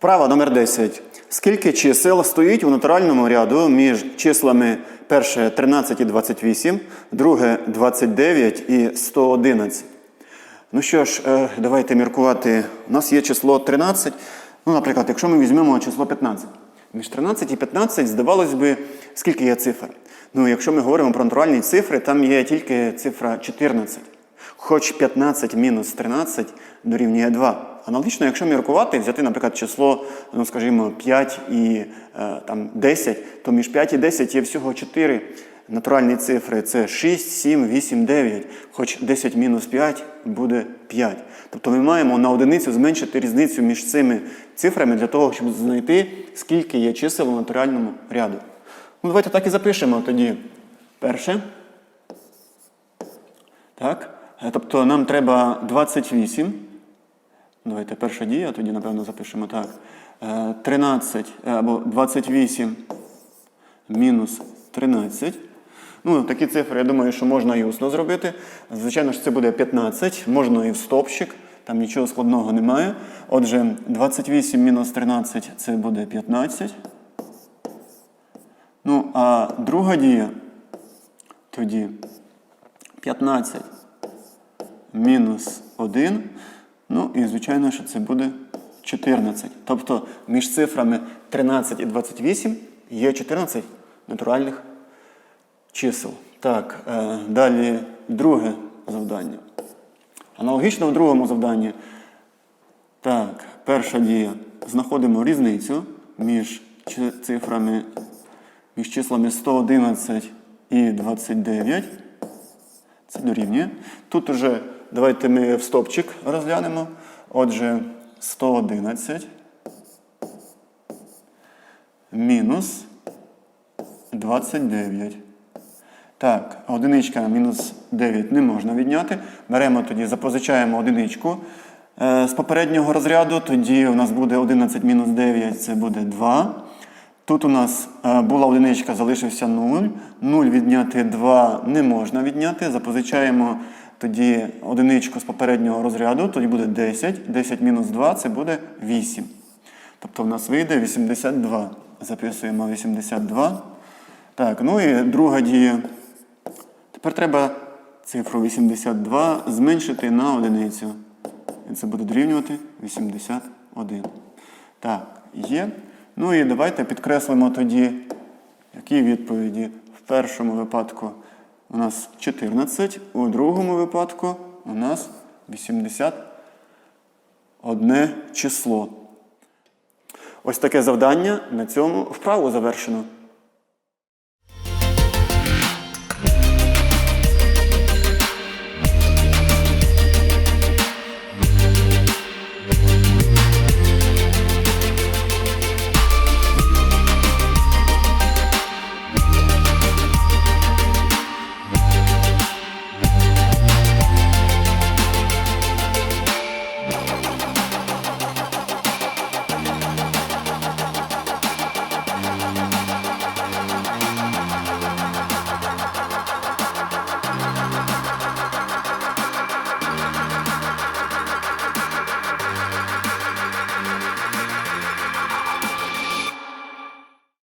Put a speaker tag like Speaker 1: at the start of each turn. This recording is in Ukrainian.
Speaker 1: Вправа номер 10. Скільки чисел стоїть у натуральному ряду між числами перше 13 і 28, друге 29 і 111? Ну що ж, е, давайте міркувати. У нас є число 13. Ну, наприклад, якщо ми візьмемо число 15. Між 13 і 15, здавалось би, скільки є цифр? Ну, якщо ми говоримо про натуральні цифри, там є тільки цифра 14. Хоч 15 мінус 13 дорівнює 2. Аналогічно, якщо міркувати, взяти, наприклад, число, ну, скажімо, 5 і е, там, 10, то між 5 і 10 є всього 4 натуральні цифри. Це 6, 7, 8, 9. Хоч 10 мінус 5 буде 5. Тобто ми маємо на одиницю зменшити різницю між цими цифрами для того, щоб знайти, скільки є чисел у натуральному ряду. Ну, давайте так і запишемо тоді. Перше. Так. Е, Тобто нам треба 28. Давайте перша дія, тоді, напевно, запишемо так. Е, 13 е, або 28 мінус 13. Ну, такі цифри, я думаю, що можна і усно зробити. Звичайно ж, це буде 15, можна і в стопчик, там нічого складного немає. Отже, 28 мінус 13 це буде 15. Ну, а друга дія тоді 15 мінус 1. Ну і звичайно, що це буде 14. Тобто між цифрами 13 і 28 є 14 натуральних чисел. Так, е, далі друге завдання. Аналогічно в другому завданні. Так, перша дія. Знаходимо різницю між цифрами, між числами 111 і 29. Це дорівнює. Тут уже давайте ми в стопчик розглянемо. Отже, 111 мінус 29. Так, одиничка мінус 9 не можна відняти. Беремо тоді, запозичаємо одиничку е, з попереднього розряду. Тоді у нас буде 11 мінус 9, це буде 2. Тут у нас е, була одиничка, залишився 0. 0 відняти 2 не можна відняти. Запозичаємо тоді одиничку з попереднього розряду, тоді буде 10. 10 мінус 2 це буде 8. Тобто в нас вийде 82. Записуємо 82. Так, ну і друга дія. Тепер треба цифру 82 зменшити на одиницю. І це буде дорівнювати 81. Так, є. Ну і давайте підкреслимо тоді, які відповіді. В першому випадку у нас 14, у другому випадку у нас 81 число. Ось таке завдання на цьому вправу завершено.